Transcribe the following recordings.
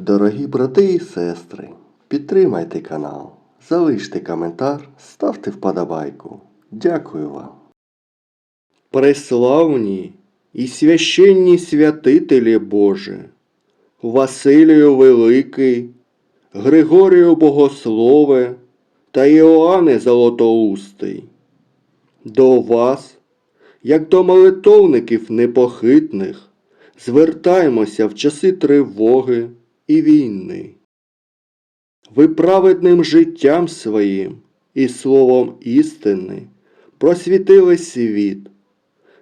Дорогі брати і сестри, підтримайте канал, залиште коментар, ставте вподобайку. Дякую вам. Преславні і священні святителі Божі, Василію Великий, Григорію Богослове та Іоанне Золотоустий. До вас, як до молитовників непохитних, звертаємося в часи тривоги і війни. Ви праведним життям своїм і словом істини просвітили світ.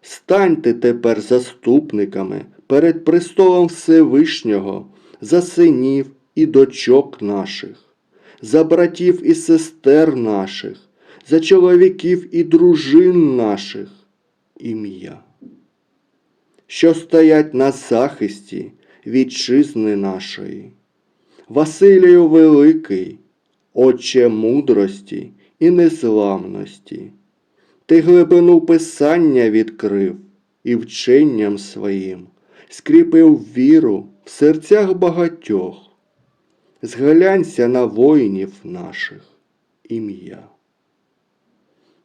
Станьте тепер заступниками перед престолом Всевишнього за синів і дочок наших, за братів і сестер наших, за чоловіків і дружин наших ім'я що стоять на захисті вітчизни нашої. Василію Великий, Отче мудрості і незламності, ти глибину Писання відкрив і вченням своїм скріпив віру в серцях багатьох. Зглянься на воїнів наших ім'я.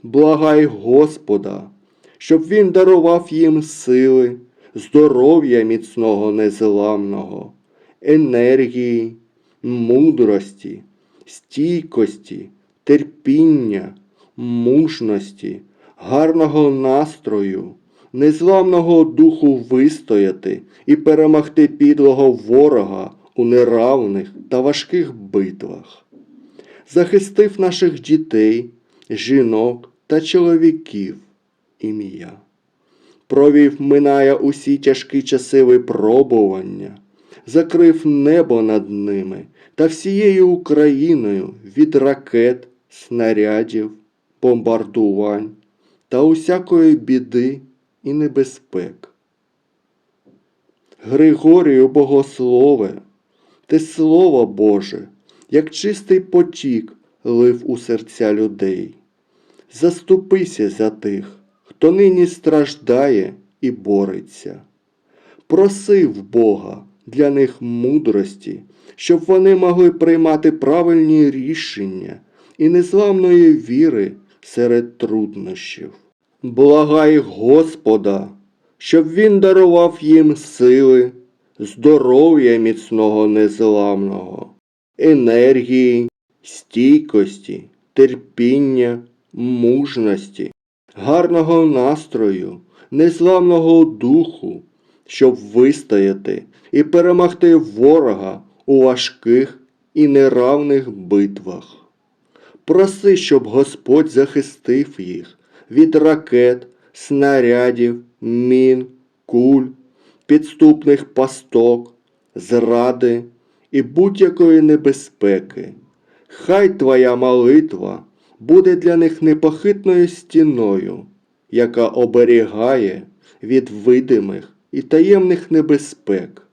Благай Господа, щоб він дарував їм сили, здоров'я міцного незламного, енергії, мудрості, стійкості, терпіння, мужності, гарного настрою, незламного духу вистояти і перемогти підлого ворога у неравних та важких битвах. Захистив наших дітей, жінок та чоловіків ім'я провів минає усі тяжкі часи випробування, закрив небо над ними та всією Україною від ракет, снарядів, бомбардувань та усякої біди і небезпек. Григорію Богослове, ти Слово Боже, як чистий потік лив у серця людей. Заступися за тих, хто нині страждає і бореться. Просив Бога для них мудрості, щоб вони могли приймати правильні рішення і незламної віри серед труднощів. Благай Господа, щоб Він дарував їм сили, здоров'я міцного незламного, енергії, стійкості, терпіння, мужності гарного настрою, незламного духу, щоб вистояти і перемогти ворога у важких і неравних битвах. Проси, щоб Господь захистив їх від ракет, снарядів, мін, куль, підступних пасток, зради і будь-якої небезпеки. Хай твоя молитва буде для них непохитною стіною, яка оберігає від видимих і таємних небезпек,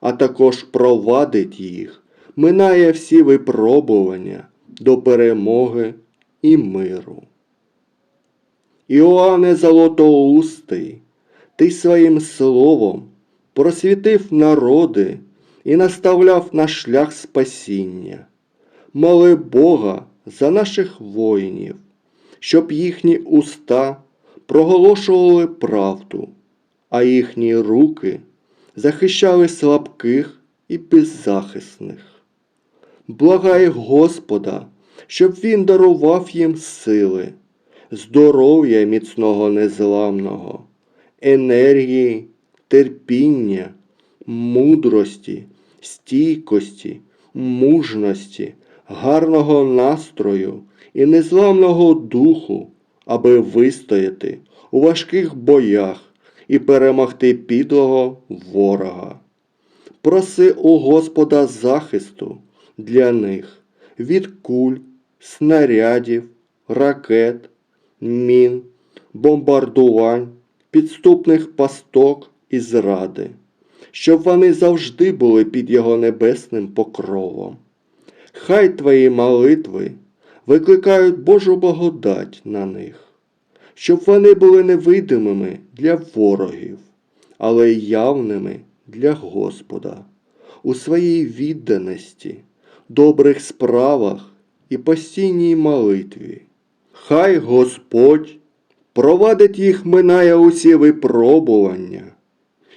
а також провадить їх, минає всі випробування до перемоги і миру. Іоанне Золотоустий, ти своїм словом просвітив народи і наставляв на шлях спасіння. Моли Бога за наших воїнів, щоб їхні уста проголошували правду, а їхні руки захищали слабких і беззахисних. Благай Господа, щоб Він дарував їм сили, здоров'я міцного незламного, енергії, терпіння, мудрості, стійкості, мужності гарного настрою і незламного духу, аби вистояти у важких боях і перемогти підлого ворога. Проси у Господа захисту для них від куль, снарядів, ракет, мін, бомбардувань, підступних пасток і зради, щоб вони завжди були під його небесним покровом. Хай твої молитви викликають Божу благодать на них, щоб вони були невидимими для ворогів, але явними для Господа. у своїй відданості, добрих справах і постійній молитві. Хай Господь провадить їх минає усі випробування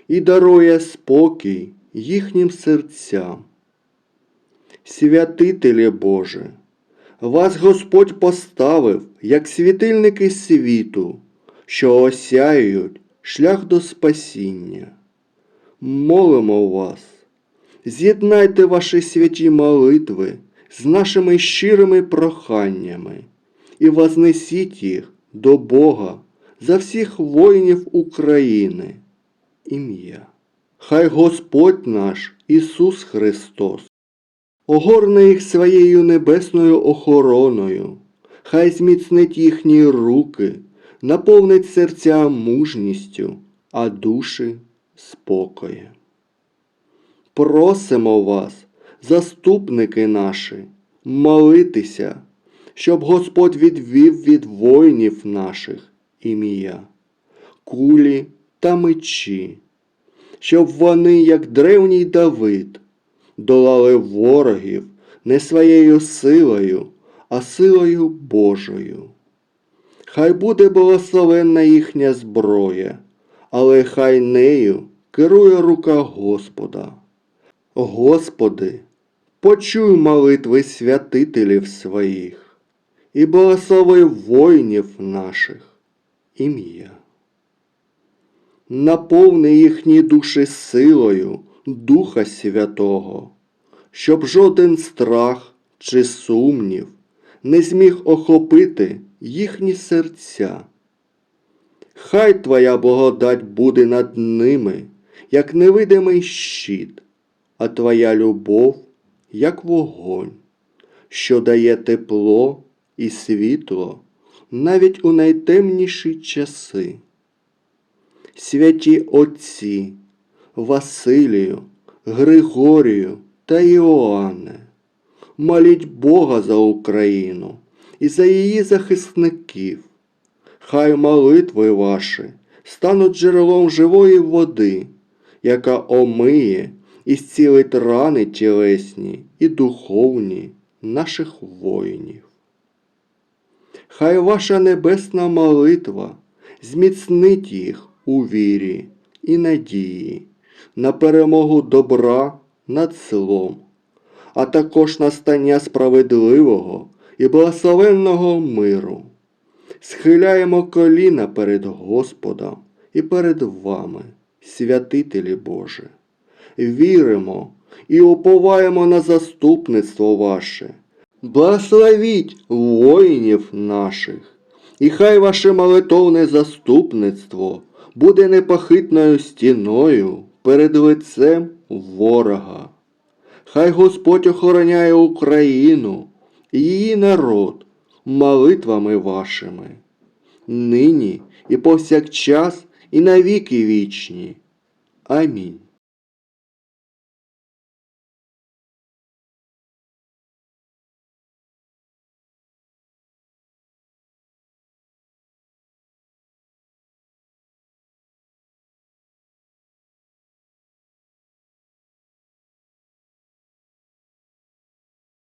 і дарує спокій їхнім серцям. Святителі Боже, вас Господь поставив як світильники світу, що осяють шлях до спасіння. Молимо вас, з'єднайте ваші святі молитви з нашими щирими проханнями і вознесіть їх до Бога за всіх воїнів України. Ім'я. Хай Господь наш Ісус Христос огорне їх своєю небесною охороною, хай зміцнить їхні руки, наповнить серця мужністю, а душі спокоєм. Просимо вас, заступники наші, молитися, щоб Господь відвів від воїнів наших ім'я, кулі та мечі, щоб вони, як древній Давид, долали ворогів не своєю силою, а силою Божою. Хай буде благословенна їхня зброя, але хай нею керує рука Господа. Господи, почуй молитви святителів своїх і благослови воїнів наших ім'я. Наповни їхні душі силою Духа Святого, щоб жоден страх чи сумнів не зміг охопити їхні серця. Хай Твоя благодать буде над ними, як невидимий щит, а Твоя любов, як вогонь, що дає тепло і світло навіть у найтемніші часи. Святі Отці, Василію, Григорію та Іоанне, моліть Бога за Україну і за її захисників. Хай молитви ваші стануть джерелом живої води, яка омиє і зцілить рани тілесні і духовні наших воїнів. Хай ваша небесна молитва зміцнить їх у вірі і надії на перемогу добра над злом, а також настання справедливого і благословенного миру. Схиляємо коліна перед Господом і перед вами, святителі Боже. Віримо і уповаємо на заступництво ваше. Благословіть воїнів наших, і хай ваше молитовне заступництво буде непохитною стіною перед лицем ворога. Хай Господь охороняє Україну і її народ молитвами вашими, нині і повсякчас, і навіки вічні. Амінь.